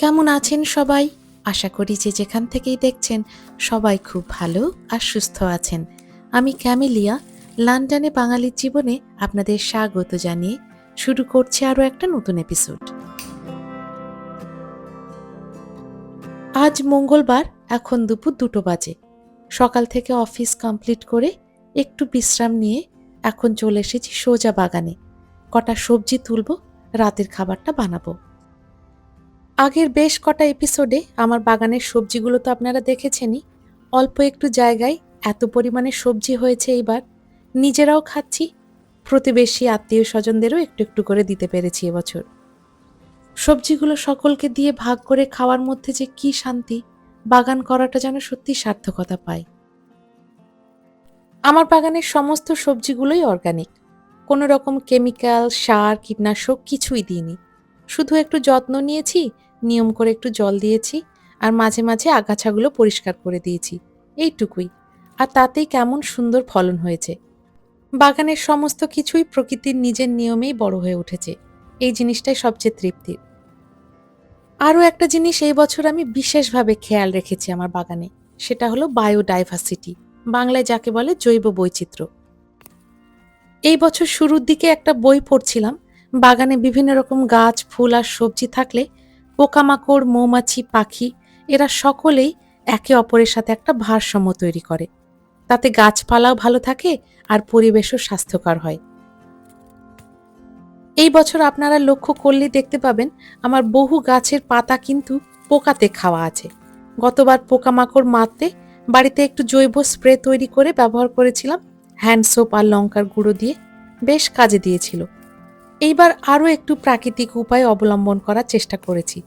কেমন আছেন সবাই? আশা করি যে যেখান থেকেই দেখছেন সবাই খুব ভালো আর সুস্থ আছেন। আমি ক্যামেলিয়া, লন্ডনে বাঙালির জীবনে আপনাদের স্বাগত জানিয়ে শুরু করছি আরও একটা নতুন এপিসোড। আজ মঙ্গলবার, এখন দুপুর দুটো বাজে। সকাল থেকে অফিস কমপ্লিট করে একটু বিশ্রাম নিয়ে এখন চলে এসেছি সোজা বাগানে। কটা সবজি তুলবো, রাতের খাবারটা বানাবো। আগের বেশ কটা এপিসোডে আমার বাগানের সবজিগুলো তো আপনারা দেখেছেনই। অল্প একটু জায়গায় এত পরিমাণে সবজি হয়েছে এইবার নিজেরাও খাচ্ছি। প্রতিবেশী, আত্মীয় স্বজনদেরও একটু একটু করে দিতে পেরেছি এবছর। সবজিগুলো সকলকে দিয়ে ভাগ করে খাওয়ার মধ্যে যে কি শান্তি, বাগান করাটা যেন সত্যি সার্থকতা পায়। আমার বাগানের সমস্ত সবজিগুলোই অর্গানিক কোনো রকম কেমিক্যাল সার, কীটনাশক কিছুই দিইনি। শুধু একটু যত্ন নিয়েছি নিয়ম করে একটু জল দিয়েছি আর মাঝে মাঝে আগাছাগুলো পরিষ্কার করে দিয়েছি। এইটুকুই। আর তাতেই কেমন সুন্দর ফলন হয়েছে। বাগানের সমস্ত কিছুই প্রকৃতির নিজের নিয়মেই বড় হয়ে উঠেছে। এই জিনিসটাই সবচেয়ে তৃপ্তির আরও একটা জিনিস এই বছর আমি বিশেষভাবে খেয়াল রেখেছি আমার বাগানে। সেটা হলো বায়োডাইভার্সিটি, বাংলায় যাকে বলে জৈব বৈচিত্র্য। এই বছর শুরুর দিকে একটা বই পড়ছিলাম। বাগানে বিভিন্ন রকম গাছ, ফুল আর সবজি থাকলে পোকামাকড়, মৌমাছি, পাখি, এরা সকলেই একে অপরের সাথে একটা ভারসাম্য তৈরি করে। তাতে গাছপালাও ভালো থাকে আর পরিবেশও স্বাস্থ্যকর হয়। এই বছর আপনারা লক্ষ্য করলে দেখতে পাবেন, আমার বহু গাছের পাতা কিন্তু পোকাতে খাওয়া আছে। গতবার পোকামাকড় মারতে বাড়িতে একটু জৈব স্প্রে তৈরি করে ব্যবহার করেছিলাম, হ্যান্ড সোপ আর লঙ্কার গুঁড়ো দিয়ে বেশ কাজে দিয়েছিল। এইবার আরও একটু প্রাকৃতিক উপায় অবলম্বন করার চেষ্টা করেছি।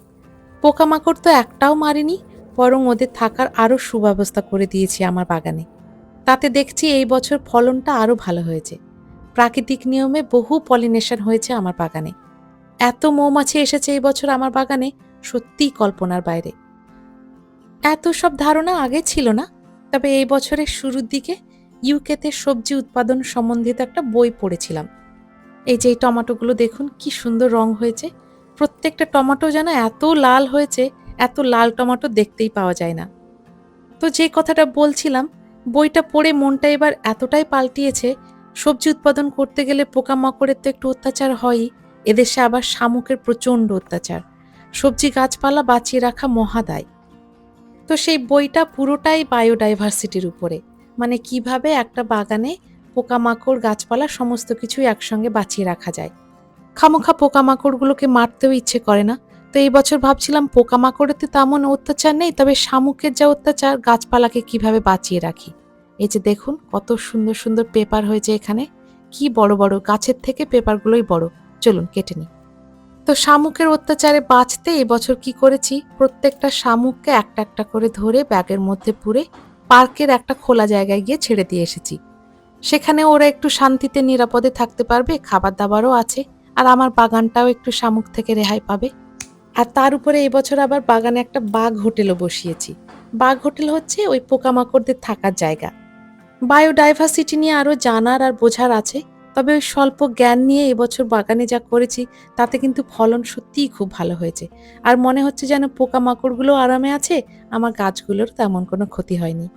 পোকামাকড় তো একটাও মারেনি, বরং ওদের থাকার আরও সুব্যবস্থা করে দিয়েছি আমার বাগানে। তাতে দেখছি এই বছর ফলনটা আরও ভালো হয়েছে। প্রাকৃতিক নিয়মে বহু পলিনেশন হয়েছে আমার বাগানে। এত মৌমাছি এসেছে এই বছর আমার বাগানে, সত্যিই কল্পনার বাইরে। এত সব ধারণা আগে ছিল না, তবে এই বছরের শুরুর দিকে ইউকেতে সবজি উৎপাদন সম্বন্ধিত একটা বই পড়েছিলাম। এই যে এই টমেটোগুলো দেখুন, কি সুন্দর রং হয়েছে। প্রত্যেকটা টমেটো যেন এত লাল হয়েছে, এত লাল টমেটো দেখতেই পাওয়া যায় না। তো যে কথাটা বলছিলাম, বইটা পড়ে মনটা এবার এতটাই পাল্টিয়েছে, সবজি উৎপাদন করতে গেলে পোকামাকড়ের তো একটু অত্যাচার হয়ই, এদেশে আবার শামুকের প্রচণ্ড অত্যাচার। সবজি গাছপালা বাঁচিয়ে রাখা মহাদায় তো সেই বইটা পুরোটাই বায়োডাইভার্সিটির উপরে। মানে কীভাবে একটা বাগানে পোকামাকড়, গাছপালা সমস্ত কিছুই একসঙ্গে বাঁচিয়ে রাখা যায়। খামোখা পোকামাকড়গুলোকে মারতেও ইচ্ছে করে না। তো এই বছর ভাবছিলাম পোকামাকড়েতে তেমন অত্যাচার নেই, তবে শামুকের যা অত্যাচার, গাছপালাকে কীভাবে বাঁচিয়ে রাখি? এই যে দেখুন, কত সুন্দর সুন্দর পেপার হয়েছে এখানে। কি বড় বড়, গাছের থেকে পেপারগুলোই বড়। চলুন, কেটে নিই। তো শামুকের অত্যাচারে বাঁচতে এবছর কি করেছি? প্রত্যেকটা শামুককে একটা একটা করে ধরে ব্যাগের মধ্যে পুরে পার্কের একটা খোলা জায়গায় গিয়ে ছেড়ে দিয়ে এসেছি। সেখানে ওরা একটু শান্তিতে, নিরাপদে থাকতে পারবে খাবার দাবারও আছে, আর আমার বাগানটাও একটু শামুক থেকে রেহাই পাবে। আর তার উপরে এবছর আবার বাগানে একটা বাঘ হোটেলও বসিয়েছি। বাঘ হোটেল হচ্ছে ওই পোকামাকড়দের থাকার জায়গা। বায়োডাইভার্সিটি নিয়ে আরও জানার আর বোঝার আছে, তবে ওই স্বল্প জ্ঞান নিয়ে এবছর বাগানে যা করেছি, তাতে কিন্তু ফলন সত্যিই খুব ভালো হয়েছে। আর মনে হচ্ছে যেন পোকামাকড়গুলো আরামে আছে, আমার গাছগুলোর তেমন কোনো ক্ষতি হয়নি।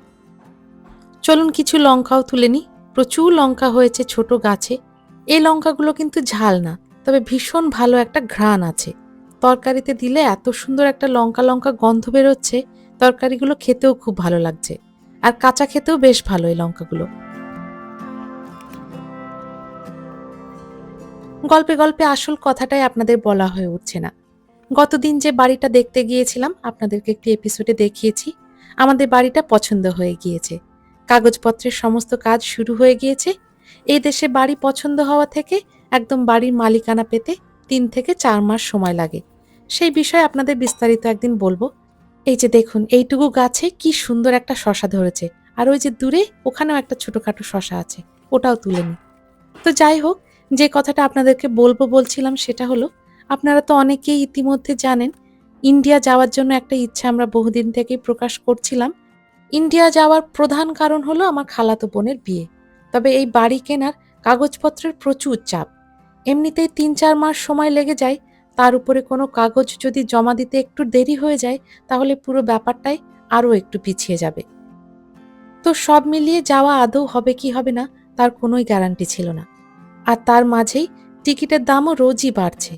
চলুন কিছু লঙ্কাও তুলে নিই। প্রচুর লঙ্কা হয়েছে ছোট গাছে। এই লঙ্কাগুলো কিন্তু ঝাল না, তবে ভীষণ ভালো একটা ঘ্রাণ আছে। তরকারিতে দিলে এত সুন্দর একটা লঙ্কা লঙ্কা গন্ধ বেরোচ্ছে, তরকারিগুলো খেতেও খুব ভালো লাগছে। আর কাঁচা খেতেও বেশ ভালো এই লঙ্কাগুলো। গল্পে গল্পে আসল কথাটাই আপনাদের বলা হয়ে উঠছে না। গতদিন যে বাড়িটা দেখতে গিয়েছিলাম, আপনাদেরকে একটি এপিসোডে দেখিয়েছি। আমাদের বাড়িটা পছন্দ হয়ে গিয়েছে। কাগজপত্রের সমস্ত কাজ শুরু হয়ে গিয়েছে। এই দেশে বাড়ি পছন্দ হওয়া থেকে একদম বাড়ির মালিকানা পেতে তিন থেকে চার মাস সময় লাগে। সেই বিষয়ে আপনাদের বিস্তারিত একদিন বলব। এই যে দেখুন, এইটুকু গাছে কি সুন্দর একটা শশা ধরেছে। আর ওই যে দূরে ওখানেও একটা ছোটোখাটো শশা আছে, ওটাও তুলে নি তো যাই হোক, যে কথাটা আপনাদেরকে বলব বলছিলাম সেটা হলো, আপনারা তো অনেকেই ইতিমধ্যে জানেন, ইন্ডিয়া যাওয়ার জন্য একটা ইচ্ছা আমরা বহুদিন থেকেই প্রকাশ করছিলাম। ইন্ডিয়া যাওয়ার প্রধান কারণ হলো আমার খালাতো বোনের বিয়ে। তবে এই বাড়ি কেনার কাগজপত্রের প্রচুর চাপ। এমনিতেই তিন চার মাস সময় লেগে যায়, তার উপরে কোনো কাগজ যদি জমা দিতে একটু দেরি হয়ে যায়, তাহলে পুরো ব্যাপারটাই আরও একটু পিছিয়ে যাবে। তো সব মিলিয়ে যাওয়া আদৌ হবে কি হবে না, তার কোনোই গ্যারান্টি ছিল না। আর তার মাঝেই টিকিটের দামও রোজই বাড়ছে।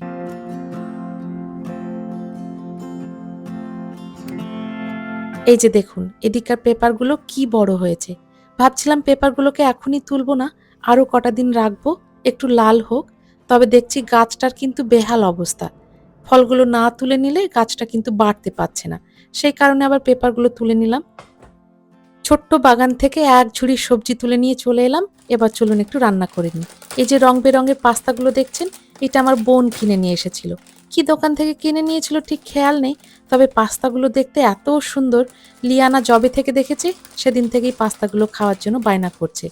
এই যে দেখুন এদিকার পেপারগুলো কি বড় হয়েছে। ভাবছিলাম পেপারগুলোকে এখনই তুলবো না, আরও কটা দিন রাখব, একটু লাল হোক, তবে দেখছি গাছটার কিন্তু বেহাল অবস্থা। ফলগুলো না তুলে নিলে গাছটা কিন্তু বাড়তে পারছে না। সেই কারণে আবার পেপারগুলো তুলে নিলাম। ছোট্ট বাগান থেকে এক ঝুড়ি সবজি তুলে নিয়ে চলে এলাম। এবার চলুন একটু রান্না করে নিই। এই যে রং বেরঙের পাস্তাগুলো দেখছেন, এটা আমার বোন কিনে নিয়ে এসেছিল। কি দোকান থেকে কিনে নিয়েছিল ঠিক খেয়াল নেই, তবে পাস্তাগুলো দেখতে এত সুন্দর। লিয়ানা জবে থেকে দেখেছে, সেদিন থেকেই পাস্তাগুলো খাওয়ার জন্য বায়না করছে।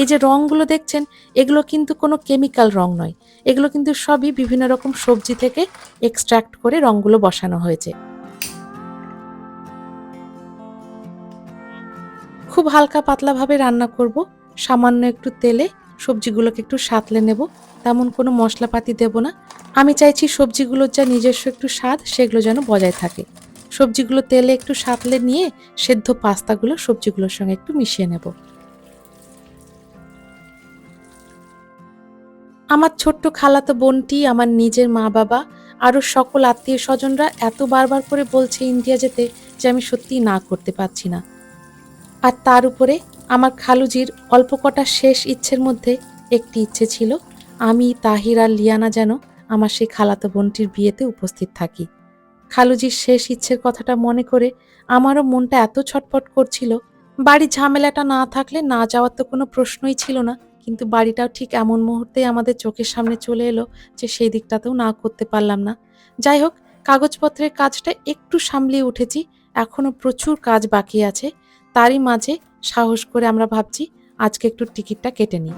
এই যে রঙগুলো দেখছেন, এগুলো কিন্তু কোনো কেমিক্যাল রং নয়। এগুলো কিন্তু সবই বিভিন্ন রকম সবজি থেকে এক্সট্রাক্ট করে রঙগুলো বসানো হয়েছে। খুব হালকা পাতলাভাবে রান্না করব, সামান্য একটু তেলে সবজিগুলোকে একটু সাতলে নেব। তেমন কোনো মশলাপাতি দেব না। আমি চাইছি সবজিগুলোর যা নিজস্ব একটু স্বাদ, সেগুলো যেন বজায় থাকে। সবজিগুলো তেলে একটু সাতলে নিয়ে সেদ্ধ পাস্তাগুলো সবজিগুলোর সঙ্গে একটু মিশিয়ে নেব। আমার ছোট্ট খালাতো বোনটি, আমার নিজের মা বাবা আরও সকল আত্মীয় স্বজনরা এত বারবার করে বলছে ইন্ডিয়া যেতে যে আমি সত্যিই না করতে পারছি না। আর তার উপরে আমার খালুজির অল্প কটা শেষ ইচ্ছের মধ্যে একটি ইচ্ছে ছিল, আমি, তাহির আর লিয়ানা যেন আমার সেই খালাতো বোনটির বিয়েতে উপস্থিত থাকি। খালুজির শেষ ইচ্ছের কথাটা মনে করে আমারও মনটা এত ছটপট করছিল বাড়ি ঝামেলাটা না থাকলে না যাওয়ার তো কোনো প্রশ্নই ছিল না, কিন্তু বাড়িটাও ঠিক এমন মুহূর্তেই আমাদের চোখের সামনে চলে এলো যে সেই দিকটাতেও না করতে পারলাম না। যাই হোক, কাগজপত্রের কাজটা একটু সামলিয়ে উঠেছি এখনও প্রচুর কাজ বাকি আছে, তারই মাঝে সাহস করে আমরা ভাবছি আজকে একটু টিকিটটা কেটে নিই।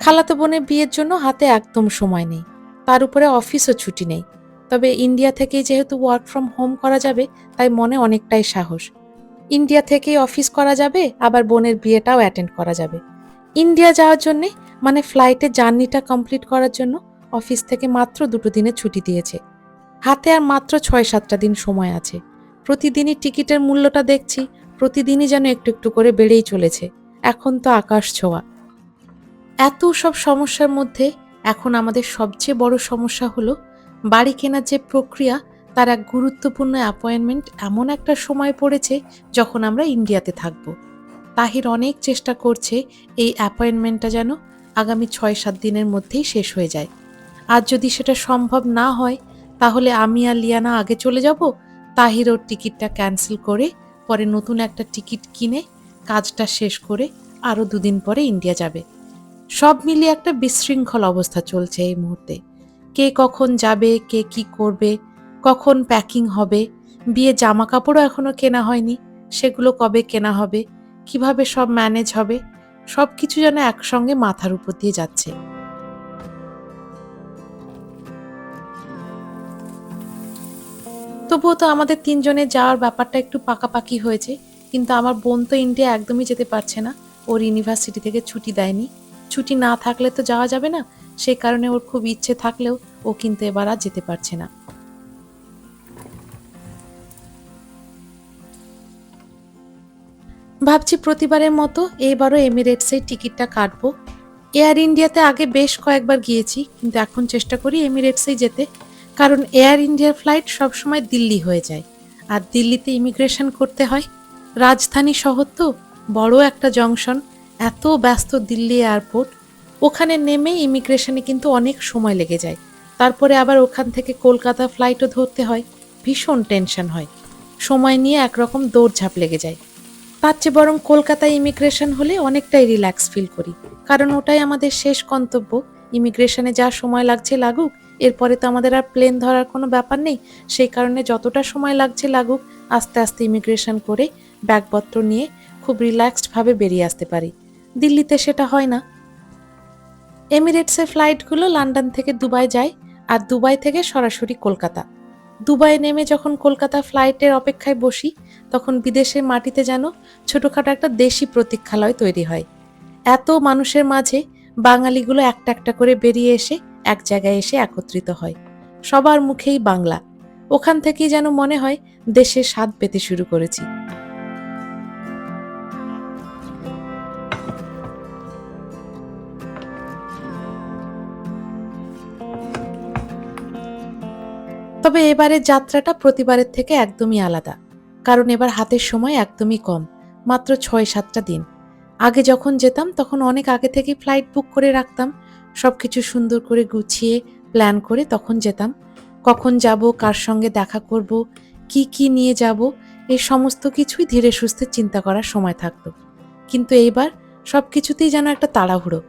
খালাতো বোনের বিয়ের জন্য হাতে একদম সময় নেই। তার উপরে অফিসও ছুটি নেই। তবে ইন্ডিয়া থেকেই যেহেতু ওয়ার্ক ফ্রম হোম করা যাবে, তাই মনে অনেকটাই সাহস। ইন্ডিয়া থেকেই অফিস করা যাবে, আবার বোনের বিয়েটাও অ্যাটেন্ড করা যাবে। ইন্ডিয়া যাওয়ার জন্যে মানে ফ্লাইটে জার্নিটা কমপ্লিট করার জন্য অফিস থেকে মাত্র দুটো দিনে ছুটি দিয়েছে। হাতে আর মাত্র ছয় সাতটা দিন সময় আছে। প্রতিদিনই টিকিটের মূল্যটা দেখছি, প্রতিদিনই যেন একটু একটু করে বেড়েই চলেছে। এখন তো আকাশ ছোঁয়া। এত সব সমস্যার মধ্যে এখন আমাদের সবচেয়ে বড় সমস্যা হলো, বাড়ি কেনার যে প্রক্রিয়া, তার এক গুরুত্বপূর্ণ অ্যাপয়েন্টমেন্ট এমন একটা সময় পড়েছে যখন আমরা ইন্ডিয়াতে থাকব। তাহির অনেক চেষ্টা করছে এই অ্যাপয়েন্টমেন্টটা যেন আগামী ছয় সাত দিনের মধ্যেই শেষ হয়ে যায়। আর যদি সেটা সম্ভব না হয়, তাহলে আমি আর লিয়ানা আগে চলে যাব? তাহির ওর টিকিটটা ক্যান্সেল করে পরে নতুন একটা টিকিট কিনে কাজটা শেষ করে আরও দুদিন পরে ইন্ডিয়া যাবে। সব মিলিয়ে একটা বিশৃঙ্খল অবস্থা চলছে এই মুহূর্তে। কে কখন যাবে, কে কি করবে, কখন প্যাকিং হবে, বিয়ে জামা কাপড়ও এখনও কেনা হয়নি, সেগুলো কবে কেনা হবে, কীভাবে সব ম্যানেজ হবে সব কিছু যেন একসঙ্গে মাথার উপর দিয়ে যাচ্ছে। তবুও তো আমাদের তিনজনের যাওয়ার ব্যাপারটা একটু পাকাপাকি হয়েছে, কিন্তু আমার বোন তো ইন্ডিয়া একদমই যেতে পারছে না। ওর ইউনিভার্সিটি থেকে ছুটি দেয়নি। ছুটি না থাকলে তো যাওয়া যাবে না সেই কারণে ওর খুব ইচ্ছে থাকলেও ও কিন্তু এবার আর যেতে পারছে না। ভাবছি প্রতিবারের মতো এইবারও এমিরেটসের টিকিটটা কাটবো। এয়ার ইন্ডিয়াতে আগে বেশ কয়েকবার গিয়েছি, কিন্তু এখন চেষ্টা করি এমিরেটসেই যেতে। কারণ এয়ার ইন্ডিয়ার ফ্লাইট সবসময় দিল্লি হয়ে যায়। আর দিল্লিতে ইমিগ্রেশন করতে হয়। রাজধানী শহর তো বড় একটা জংশন, এত ব্যস্ত দিল্লি এয়ারপোর্ট। ওখানে নেমে ইমিগ্রেশনে কিন্তু অনেক সময় লেগে যায়। তারপরে আবার ওখান থেকে কলকাতা ফ্লাইটও ধরতে হয়। ভীষণ টেনশন হয়। সময় নিয়ে একরকম দৌড়ঝাঁপ লেগে যায়। তার চেয়ে বরং কলকাতায় ইমিগ্রেশন হলে অনেকটাই রিল্যাক্স ফিল করি। কারণ ওটাই আমাদের শেষ গন্তব্য। ইমিগ্রেশনে যা সময় লাগছে লাগুক, এরপরে তো আমাদের আর প্লেন ধরার কোনো ব্যাপার নেই। সেই কারণে যতটা সময় লাগছে লাগুক, আস্তে আস্তে ইমিগ্রেশন করে ব্যাগপত্র নিয়ে খুব রিল্যাক্সডভাবে বেরিয়ে আসতে পারি। দিল্লিতে সেটা হয় না। এমিরেটসের ফ্লাইটগুলো লন্ডন থেকে দুবাই যায়, আর দুবাই থেকে সরাসরি কলকাতা। দুবাই নেমে যখন কলকাতা ফ্লাইটের অপেক্ষায় বসি, তখন বিদেশের মাটিতে যেন ছোটোখাটো একটা দেশি প্রতীক্ষালয় তৈরি হয়। এত মানুষের মাঝে বাঙালিগুলো একটা একটা করে বেরিয়ে এসে এক জায়গায় এসে একত্রিত হয়। সবার মুখেই বাংলা। ওখান থেকেই যেন মনে হয় দেশে স্বাদ পেতে শুরু করেছি। তবে এবারের যাত্রাটা প্রতিবারের থেকে একদমই আলাদা। কারণ এবার হাতের সময় একদমই কম। মাত্র ছয় সাতটা দিন। আগে যখন যেতাম, তখন অনেক আগে থেকে ফ্লাইট বুক করে রাখতাম। সব কিছু সুন্দর করে গুছিয়ে প্ল্যান করে তখন যেতাম। কখন যাব, কার সঙ্গে দেখা করব, কি কি নিয়ে যাব, এই সমস্ত কিছুই ধীরে সুস্থে চিন্তা করার সময় থাকতো। কিন্তু এইবার সব কিছুতেই যেন একটা তাড়াহুড়ো।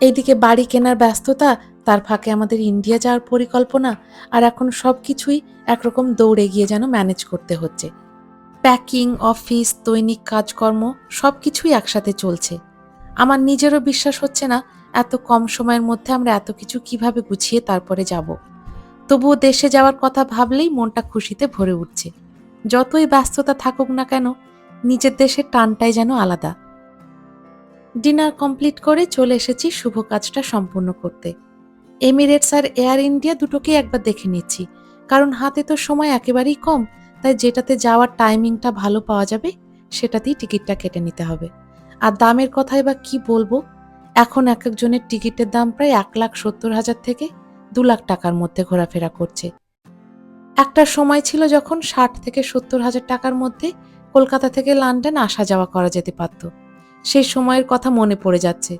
এইদিকে বাড়ি কেনার ব্যস্ততা, তার ফাঁকে আমাদের ইন্ডিয়া যাওয়ার পরিকল্পনা, আর এখন সব কিছুই একরকম দৌড়ে গিয়ে যেন ম্যানেজ করতে হচ্ছে। প্যাকিং, অফিস, দৈনিক কাজকর্ম সব কিছুই একসাথে চলছে। আমার নিজেরও বিশ্বাস হচ্ছে না, এত কম সময়ের মধ্যে আমরা এত কিছু কীভাবে গুছিয়ে তারপরে যাব। তবুও দেশে যাওয়ার কথা ভাবলেই মনটা খুশিতে ভরে উঠছে। যতই ব্যস্ততা থাকুক না কেন, নিজের দেশের টানটাই যেন আলাদা। ডিনার কমপ্লিট করে চলে এসেছি শুভ কাজটা সম্পূর্ণ করতে। এমিরেটস আর এয়ার ইন্ডিয়া দুটোকেই একবার দেখে নিচ্ছি, কারণ হাতে তো সময় একেবারেই কম তাই যেটাতে যাওয়ার টাইমিংটা ভালো পাওয়া যাবে, সেটাতেই টিকিটটা কেটে নিতে হবে। আর দামের কথাই বা কি বলব? এখন এক একজনের টিকিটের দাম প্রায় এক লাখ সত্তর হাজার থেকে দু লাখ টাকার মধ্যে ঘোরাফেরা করছে। একটা সময় ছিল যখন ষাট থেকে সত্তর হাজার টাকার মধ্যে কলকাতা থেকে লন্ডন আসা যাওয়া করা যেতে পারত। সেই সময়ের কথা মনে পড়ে যাচ্ছে।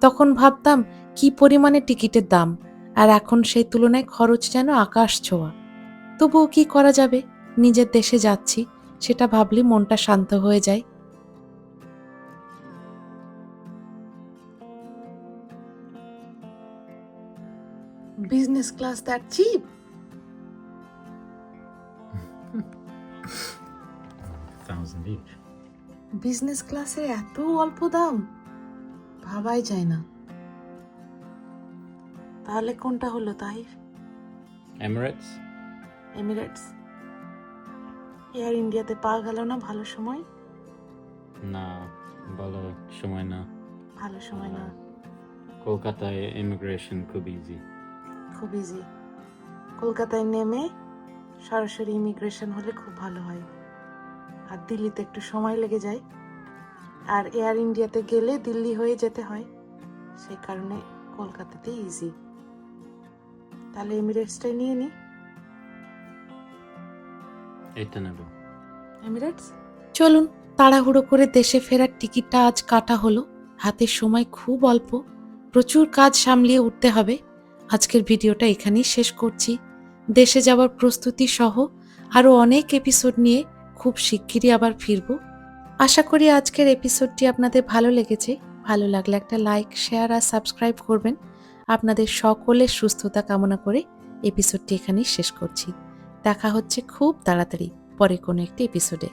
তখন ভাবতাম, কি পরিমাণে টিকিটের দাম? আর এখন সেই তুলনায় খরচ যেন আকাশ ছোঁয়া। তবুও কি করা যাবে? নিজের দেশে যাচ্ছি সেটা ভাবলে মনটা শান্ত হয়ে যায়। Business class that cheap thousand each. Business ক্লাসে এত অল্প দাম? ভাবাই যায় না। তাহলে কোনটা হলো তাই এমিরেটস এমিরেটস এয়ার ইন্ডিয়াতে পাওয়া গেল না ভালো সময়? না ভালো সময় না। ভালো সময় না। কলকাতায় ইমিগ্রেশন খুব ইজি খুব ইজি কলকাতায় নেমে সরাসরি ইমিগ্রেশন হলে খুব ভালো হয়। আর দিল্লিতে একটু সময় লেগে যায়। আর এয়ার ইন্ডিয়াতে গেলে দিল্লি হয়ে যেতে হয়। সেই কারণে কলকাতাতে ইজি তাহলে এমিরেটসটাই নিয়ে নি। এটা নেব। এমিরেটস? চলুন তাড়াহুড়ো করে দেশে ফেরার টিকিটটা আজ কাটা হলো। হাতের সময় খুব অল্প। প্রচুর কাজ সামলিয়ে উঠতে হবে। আজকের ভিডিওটা এখানেই শেষ করছি। দেশে যাওয়ার প্রস্তুতি সহ আরও অনেক এপিসোড নিয়ে খুব শিগগিরই আবার ফিরব। আশা করি আজকের এপিসোডটি আপনাদের ভালো লেগেছে। ভালো লাগলে একটা লাইক শেয়ার আর সাবস্ক্রাইব করবেন। আপনাদের সকলের সুস্থতা কামনা করে এপিসোডটি এখানেই শেষ করছি। দেখা হচ্ছে খুব তাড়াতাড়ি পরে কোনো একটি এপিসোডে